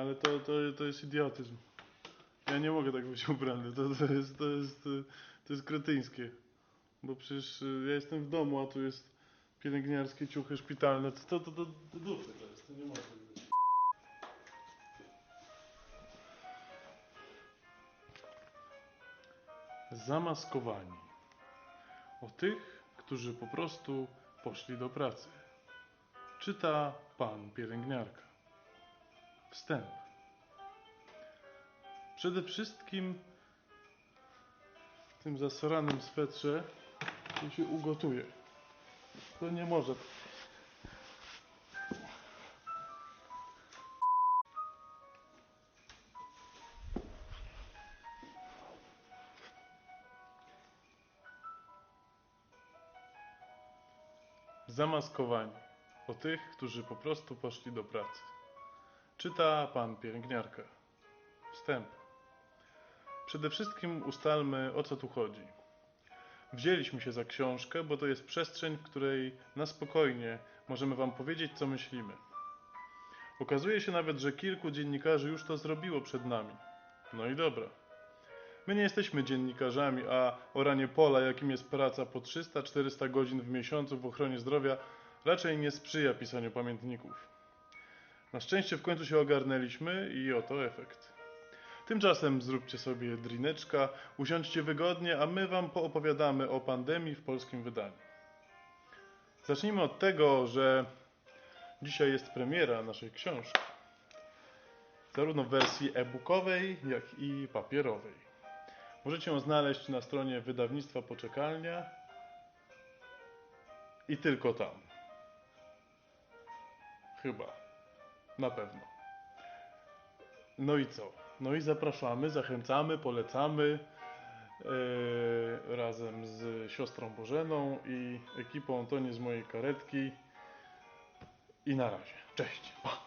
ale to, to, to jest idiotyzm. Ja nie mogę tak być ubrany, to, to, jest, to, jest, to jest kretyńskie. Bo przecież y, ja jestem w domu, a tu jest pielęgniarskie ciuchy szpitalne. To, to, to, to, to dupy to jest, to nie może być. Zamaskowani. O tych, którzy po prostu poszli do pracy. Czyta pan pielęgniarka. Wstęp. Przede wszystkim w tym zasoranym swetrze to się ugotuje. To nie może. Zamaskowani. O tych, którzy po prostu poszli do pracy. Czyta pan pielęgniarka. Wstęp. Przede wszystkim ustalmy, o co tu chodzi. Wzięliśmy się za książkę, bo to jest przestrzeń, w której na spokojnie możemy Wam powiedzieć, co myślimy. Okazuje się nawet, że kilku dziennikarzy już to zrobiło przed nami. No i dobra. My nie jesteśmy dziennikarzami, a oranie pola, jakim jest praca po 300-400 godzin w miesiącu w ochronie zdrowia, raczej nie sprzyja pisaniu pamiętników. Na szczęście w końcu się ogarnęliśmy i oto efekt. Tymczasem zróbcie sobie drineczka, usiądźcie wygodnie, a my Wam poopowiadamy o pandemii w polskim wydaniu. Zacznijmy od tego, że dzisiaj jest premiera naszej książki. Zarówno w wersji e-bookowej, jak i papierowej. Możecie ją znaleźć na stronie wydawnictwa Poczekalnia i tylko tam. Chyba. Na pewno. No i co? No i zapraszamy, zachęcamy, polecamy e, razem z siostrą Bożeną i ekipą To nie z mojej karetki. I na razie. Cześć. Pa.